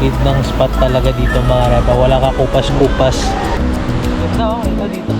solid ng spot talaga dito mga repa. Wala ka kupas-kupas. Ganda oh, ito dito.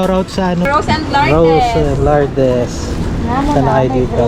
Shoutout sa ano? Rose and Lardes. Rose and Lardes. Saan na kayo dito?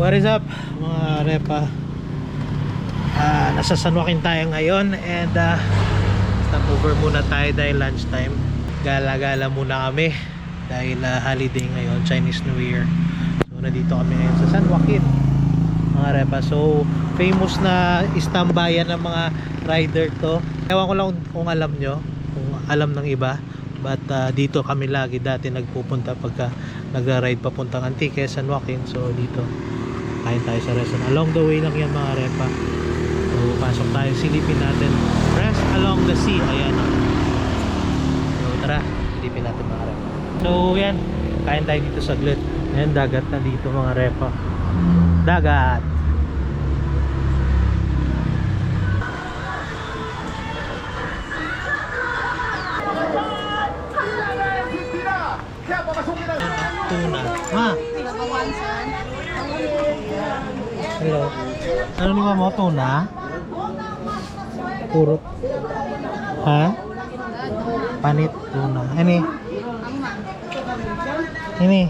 What is up mga repa? Ah, nasa San Joaquin tayo ngayon and uh, stop over muna tayo dahil lunchtime. Gala-gala muna kami dahil ah, holiday ngayon, Chinese New Year. So nandito kami ngayon sa San Joaquin mga repa. So famous na istambayan ng mga rider to. Ewan ko lang kung alam nyo, kung alam ng iba. But ah, dito kami lagi dati nagpupunta pagka nagra-ride papuntang Antique, San Joaquin. So dito kain tayo sa restaurant. Along the way lang yan mga repa. So, pasok tayo. Silipin natin. Rest along the sea. Ayan. So, tara. Silipin natin mga repa. So, yan. Kain tayo dito saglit. Ayan, dagat na dito mga repa. Dagat. Hello. Ano ni mama tuna? Purot. Ha? Panit tuna. Ini. Ini.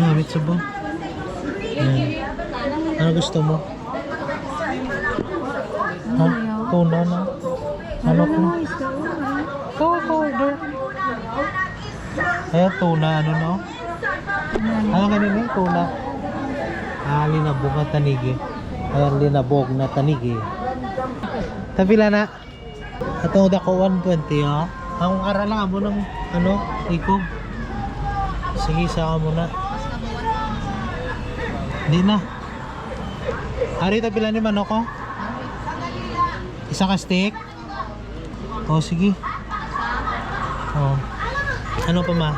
Namit sa bo. Yan. Ano gusto mo? Ha? Tuna na. Ano ko? Oo, order. Ayan, tuna. Ano no? Ano ganun eh? Tuna. Ah, linabog na tanigi. Ayan, linabog na tanigi. Tabila na. Atong dako 120 ha. Ang aralang mo ng ano, ikog. Sige, saka mo na. Hindi na. Ari, tabila ni manok ko. Isa ka steak? O, sige. O. Ano pa ma?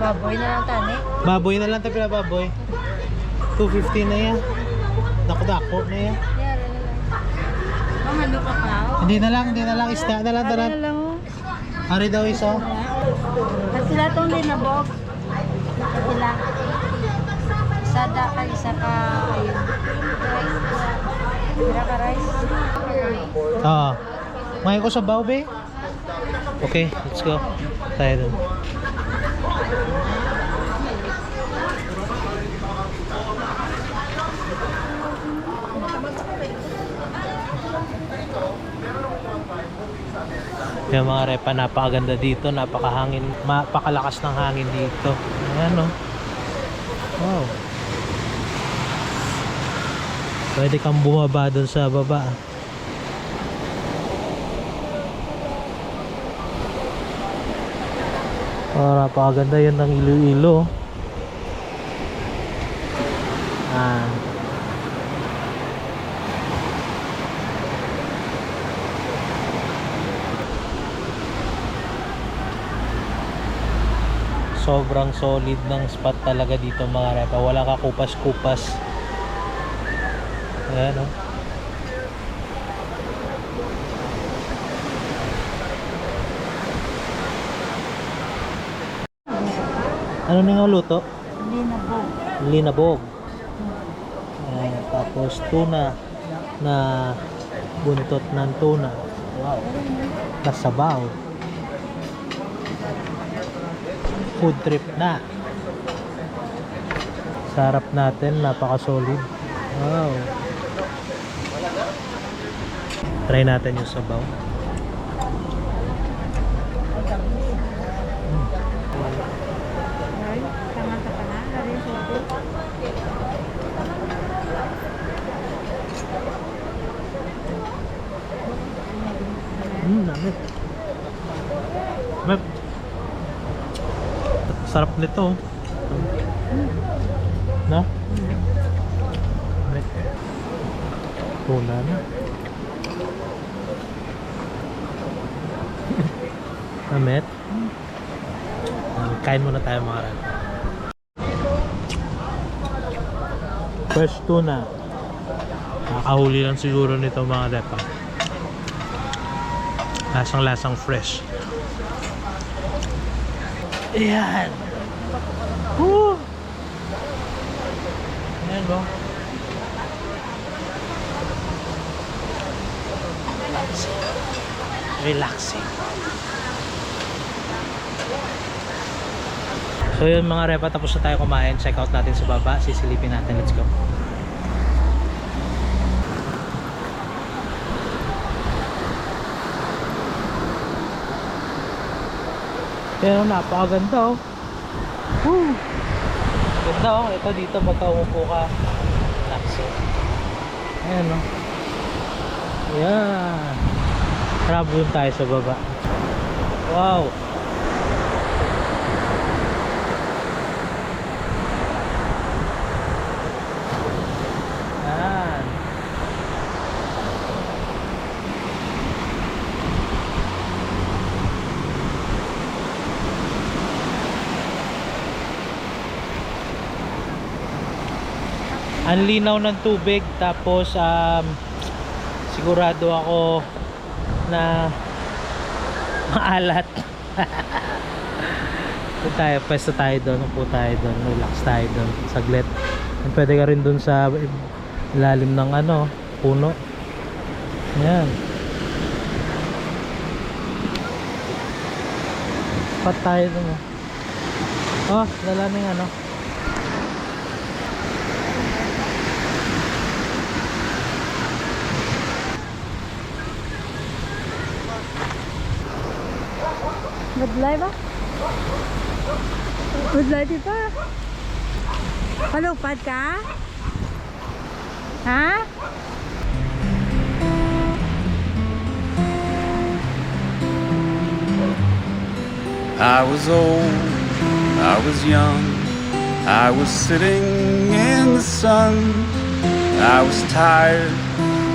Baboy na lang tani. Baboy na lang tapila baboy. 250 na yan. Dako-dako na yan. Ano ka pa? Hindi na lang, hindi na lang. Isda na lang. Alam mo. Ari daw isa. At sila itong linabog. At sila. Isa da ka, isa ka. Rice. Ka rice. Oo. Ngayon ko sa babe. Okay, let's go. Tayo dun. Yung mga repa, napakaganda dito, napakahangin, napakalakas ng hangin dito. Ayan o. Wow. Pwede kang bumaba dun sa baba. Oh, napakaganda yun ng Iloilo. Ah. Sobrang solid ng spot talaga dito mga repa. Wala ka kupas-kupas. Ayan oh. Ano na yung luto? Po. Linabog. Ayan, tapos tuna na buntot ng tuna. Wow. Kasabaw. Food trip na. Sarap natin, napaka-solid. Wow. Try natin yung sabaw. Ay, tama ka pa na. Lari yung suko. Hmm, damit. Sarap nito. Damit. Tuna na. Damit. Um, kain muna tayo mga ran. Fresh tuna. Nakahuli lang siguro nito mga depa. Lasang lasang fresh. Ayan. Woo! Ayan ba? Relaxing. Relaxing. So yun mga repa, tapos na tayo kumain. Check out natin sa baba. Sisilipin natin. Let's go. Pero napakaganda oh. Woo! Ganda oh. Ito dito pagka umupo ka. Relaxing. Ayan oh. Ayan. Doon tayo sa baba. Wow. Ayan. Ang linaw ng tubig tapos um, sigurado ako na maalat Doon tayo, pwesto tayo doon, upo tayo doon, relax tayo doon, saglit. And pwede ka rin doon sa ilalim ng ano, puno. Ayan. Pat tayo doon. oh. Oh, lala na yung ano. Madlay ba? Madlay di ba? Palupad ka? Ha? I was old, I was young, I was sitting in the sun. I was tired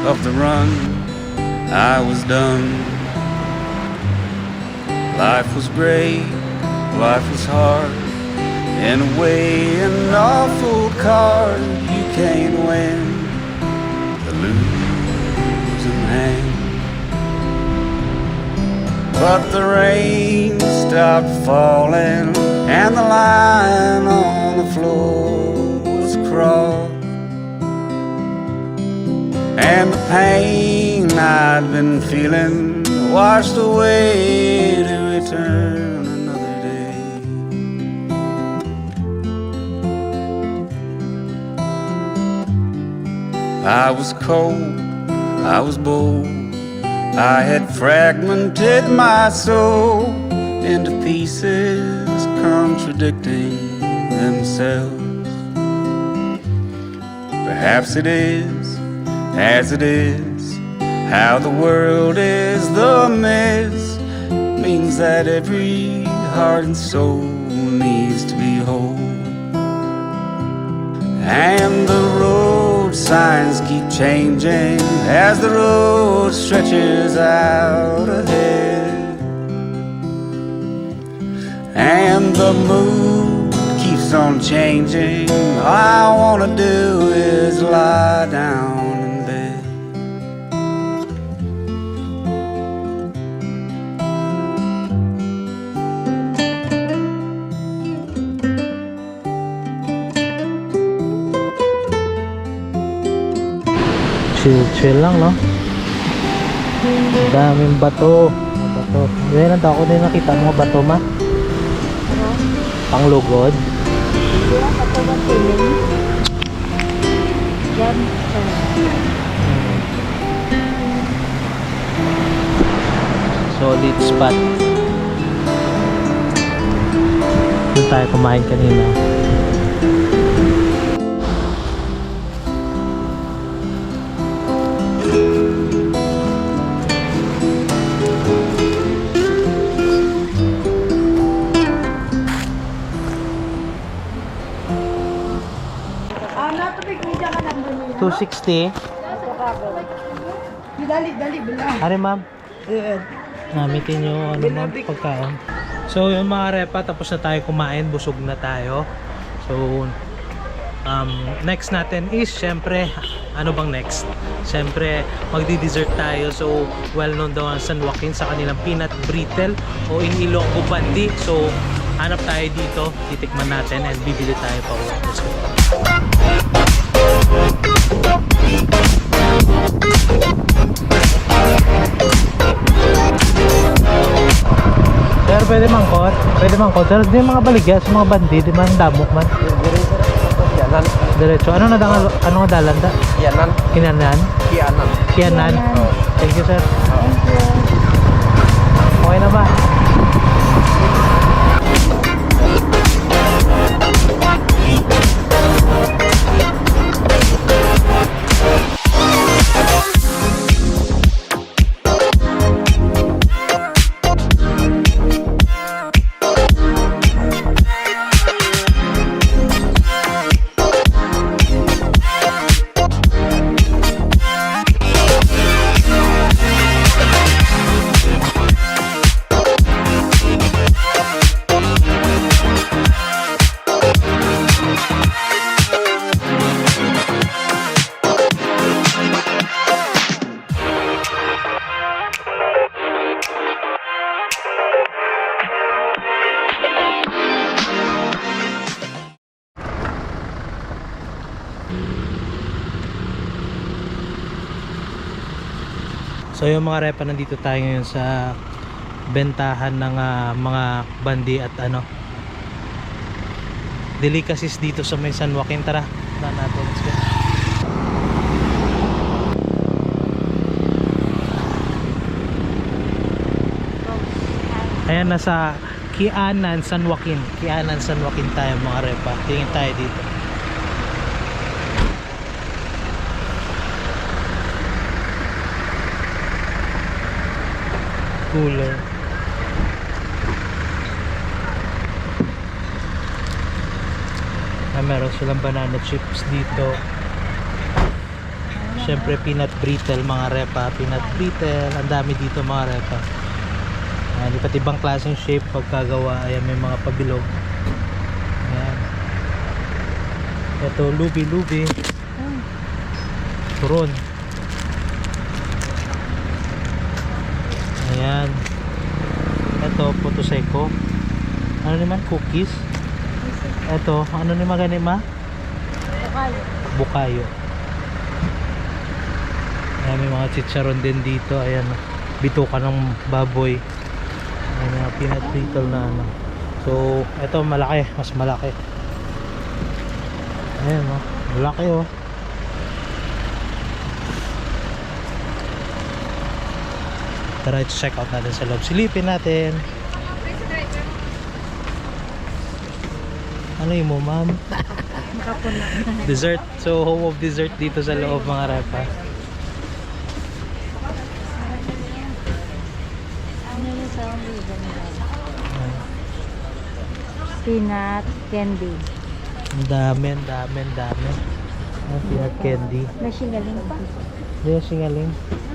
of the run, I was done. Life was great, life was hard. In a way, an awful card you can't win. The losing hand. But the rain stopped falling, and the line on the floor was crossed. And the pain I'd been feeling washed away to return another day. I was cold, I was bold. I had fragmented my soul into pieces contradicting themselves. Perhaps it is as it is, how the world is the mess means that every heart and soul needs to be whole. And the road signs keep changing as the road stretches out ahead. and the mood keeps on changing. All I wanna do is lie down Chill, chill lang, no? Daming bato. Bato. Ngayon ang ako din nakita mga bato, ma. Ano? Panglugod. Hindi ako ito ng piling. Yan. Solid spot. Doon tayo kumain kanina. 260. Dali, dali, bila. Are ma'am. Namitin nyo ano ma'am pagkaon. So yung mga repa tapos na tayo kumain, busog na tayo. So um, next natin is syempre ano bang next? Syempre magdi-dessert tayo. So well known daw ang San Joaquin sa kanilang peanut brittle o in Ilonggo bandi. So hanap tayo dito, titikman natin and bibili tayo pa. Let's go. Sir, pwede mangkot? Pwede mangkot. Sir, di mga baligya sa mga bandi, di man damok man. Kianan, Diretso. Ano na dangal, ano nga dalan da? kianan, Kinanan? kianan. Kianan? Thank you, sir. Thank you. Okay na ba? So yung mga repa nandito tayo ngayon sa bentahan ng ah, mga bandi at ano delicacies dito sa may San Joaquin. Tara, tara natin. Let's go. Ayan, nasa Kianan, San Joaquin. Kianan, San Joaquin tayo mga repa. Tingin tayo dito. Cooler. Ah, meron silang banana chips dito. Siyempre peanut brittle mga repa. Peanut brittle. Ang dami dito mga repa. Ayan, iba't ibang klaseng shape pagkagawa. Ayan, may mga pabilog. Ayan. Ito, lubi-lubi. Turon. Ayan. Ito, puto seco. Ano naman? Cookies. Ito, ano naman ganima? Bukal. Bukayo. Ayan, may mga chicharon din dito. Ayan, bituka ng baboy. Ayan, mga peanut brittle na ano. So, ito malaki. Mas malaki. Ayan, oh. Malaki, oh. Tara, check out natin sa loob. Silipin natin. Ano yun mo, ma'am? Dessert. So, home of dessert dito sa loob mga repa. Ano yung nila? Peanut candy. Ang dami, ang dami, ang dami. Ang peanut candy. May singaling pa. Hindi singaling. Singaling.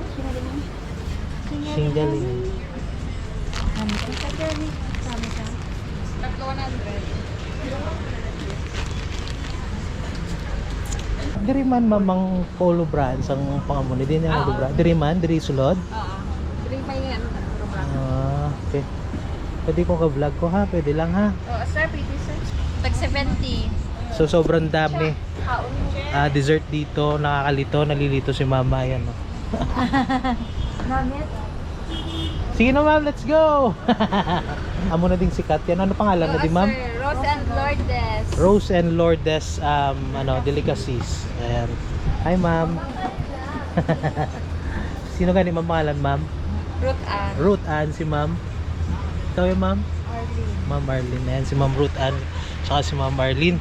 Tatlo 100. Diri man mamang polo brands ang pangamuni din yung polo brand. Diri man, diri sulod. Oo. Drink may ano na program. Ah, okay. Pwede ko ka-vlog ko ha, pwede lang ha. Oo, sir, pwede sir. Tag 70. So sobrang dami. Ah, dessert dito, nakakalito, nalilito si mama yan. No? Namit? Sige na ma'am, let's go! Amo na ding sikat yan. Ano pangalan na di ma'am? Sir, Rose and Lourdes. Rose and Lourdes um, ano, delicacies. Ayan. Hi ma'am. Sino gani ma'am pangalan ma'am? Ruth Ann. Ruth Ann si ma'am. Ikaw yung ma'am? Arlene. Ma'am Marlene. Ayan si ma'am Ruth Ann. Tsaka si ma'am Marlene.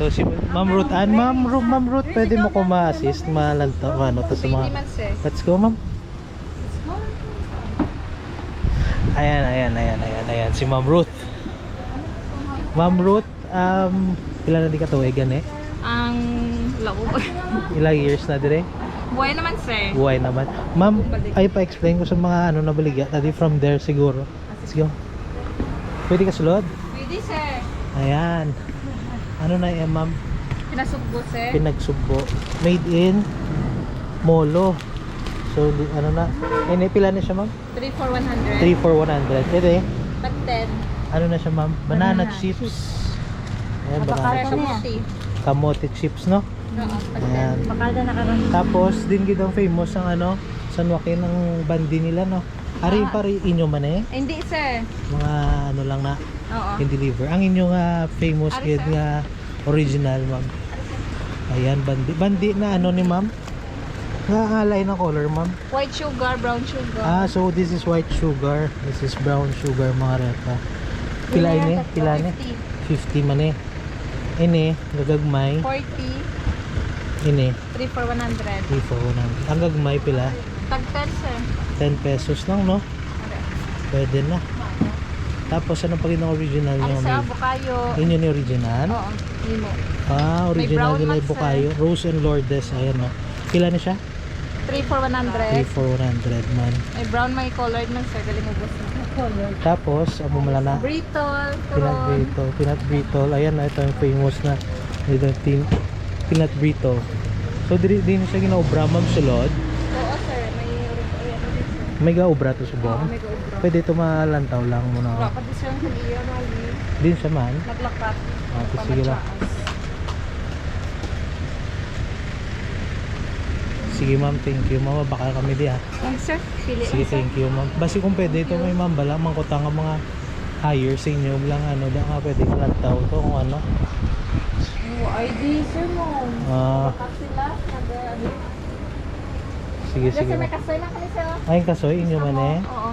So si ma'am Ruth Ann. Ma'am, Ru- ma'am Ruth, pwede mo ko ma-assist? Malanta, ano, to sa mga... Let's go ma'am. Ayan, ayan, ayan, ayan, ayan. Si Ma'am Ruth. Ma'am Ruth, um, ilan na di ka tuwigan eh? Ang labo. Ilang years na dire? Buhay naman sir. Buhay naman. Ma'am, ay pa-explain ko sa mga ano na baligya. Tadi from there siguro. Let's go. Pwede ka sulod? Pwede sir. Ayan. Ano na yan, ma'am? Pinasugbo sir. Pinagsubo. Made in Molo. So, di- ano na? Eh, pila na siya, ma'am? 3 for 100. 3 for 100. Ito eh. Tag 10. Ano na siya, ma'am? Banana, Banana chips. Ayan, banana chips. kamuti. Kamote chips, no? Oo, tag 10. Ayan. Bakada na karon. Tapos, din gitang famous ang ano, San Joaquin ng bandi nila, no? Ari Ah. pari inyo man eh. Hindi sir. Mga ano lang na Oo. in deliver. Ang inyo nga famous Ari, kid sir. nga original, ma'am. Ayan, bandi. Bandi na ano ni ma'am? Nga alay ng color, ma'am. White sugar, brown sugar. Ah, so this is white sugar. This is brown sugar, mga repa. Pila ini? Pila ni? 50 man eh. Ini, gagagmay. 40. Ini, 3 for 100. 3 for 100. Ang gagmay pila, Tag 10 sir. 10 pesos lang, no? Pwede na. Tapos, ano pa rin ang original Ano nyo? sa bukayo? Yun yun yung original? Oo, limo. Ah, original nila. Bukayo. Rose and Lourdes, ayan no. Pila na siya? 3 for 3 100. for 100 man. May brown may colored man sir. Galing mo boss. Tapos, amo mala na. Brittle, turon. brittle. Peanut brittle. Ayan na, ito yung famous na. Ito yung tin- peanut brittle. So, di, di na siya ginaubra, ma'am, sulod. Oo sir, may may ano din gaubra to Oo, subong. Pwede ito malantaw lang muna. Wala pa din sir ang kaliya, mali. Din siya man. Naglakat. Ah, sige lang. Sige ma'am, thank you. Mama, baka kami di ha. Ang sir, pili Sige, sir. thank you ma'am. Basi kung pwede ito may ma'am bala, mangkutang ang mga higher sa inyo lang ano, da nga pwede malantaw to kung ano. Oh, ID sir mo. Ah, Bakat sila. Nag, ano. sige, sige may ma'am. kasoy lang kami sir. Ay, kasoy, inyo man eh. Oo.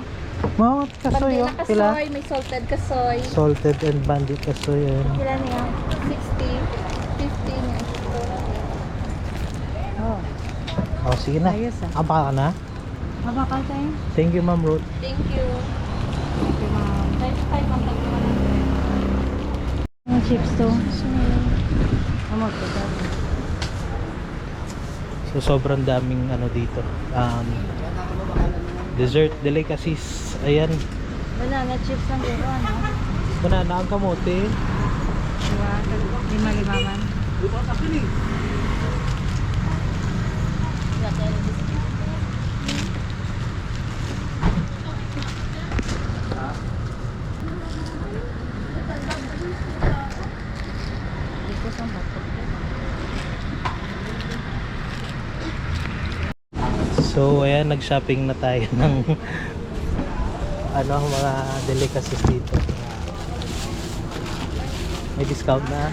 Mama, kasoy Bandila oh. Pila? kasoy, may salted kasoy. Salted and bandit kasoy yun. Kila niya? 60. 50 niya. Oh. Oh, sige na. Ayos, ah. Aba ka na? Mabakal tayo. Thank you ma'am Ruth. Thank you. Thank you, ma'am. Next time, ang Ang chips to. Ang magkakal. So sobrang daming ano dito. Um, dessert delicacies. Ayan. Banana chips lang dito, ano? Banana ang kamote. Diba? Lima-lima man. So ayan, nag-shopping na tayo ng ano, mga delicacies dito. May discount na.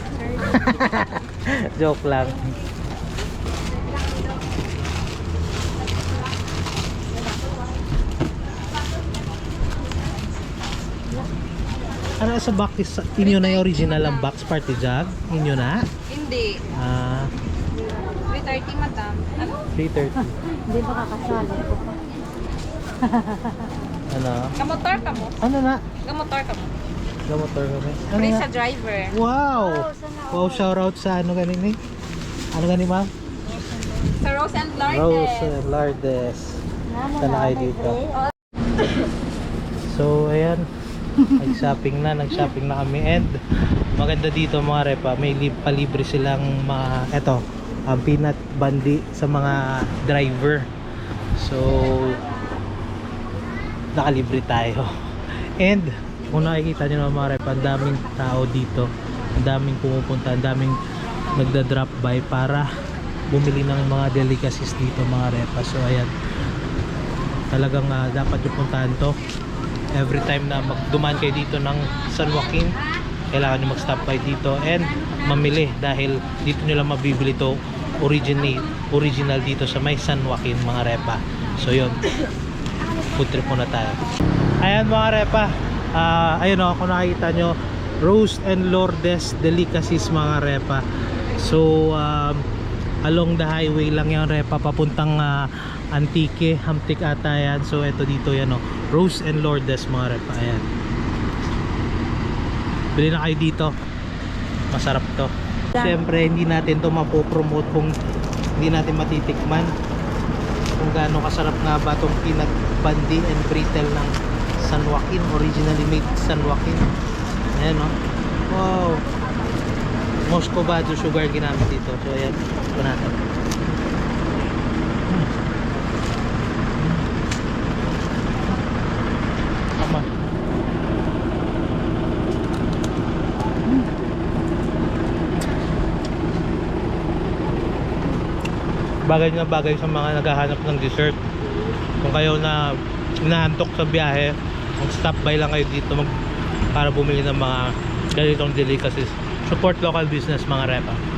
Joke lang. Ano sa box is inyo na yung original ang box party jug? Inyo na? Hindi. Ah, 330 madam. Ano? 330. Hindi ba kakasali ko pa? Ano? Kamotor ka mo? Ano na? Kamotor ka mo? Gamotor kami. Ano Free na? sa driver. Wow! sana Wow, shout out sa ano ganin? Ano ganin ma'am? Sa Rose and Lourdes. Rose and Lardes. Saan na kayo dito? So, ayan. Nag-shopping na, nag-shopping na kami and maganda dito mga repa, may lib palibre silang mga eto, ang peanut bandi sa mga driver. So nakalibre tayo. And kung nakikita nyo mga repa, ang daming tao dito. Ang daming pumupunta, ang daming nagda-drop by para bumili ng mga delicacies dito mga repa. So ayan, talagang ah, dapat yung puntahan to every time na magdumaan kayo dito ng San Joaquin kailangan nyo mag-stop by dito and mamili dahil dito nyo lang mabibili to originate, original dito sa may San Joaquin mga repa. So yun. Food trip muna tayo. Ayan mga repa. Ah, ayun o kung nakikita nyo roast and Lourdes delicacies mga repa. So um, along the highway lang yung repa papuntang ah, Antique, Hamtik ata yan. So ito dito yan o. Rose and Lourdes mga repa. Ayan. Bili na kayo dito. Masarap to. Siyempre hindi natin to mapopromote kung hindi natin matitikman kung gaano kasarap nga ba itong peanut bandi and brittle ng San Joaquin. Originally made San Joaquin. Ayan o. Wow. Moscovado sugar ginamit dito. So ayan. Ito natin. Tama. Bagay na bagay sa mga naghahanap ng dessert. Kung kayo na inaantok sa biyahe, mag-stop by lang kayo dito mag, para bumili ng mga ganitong delicacies. Support local business mga repa.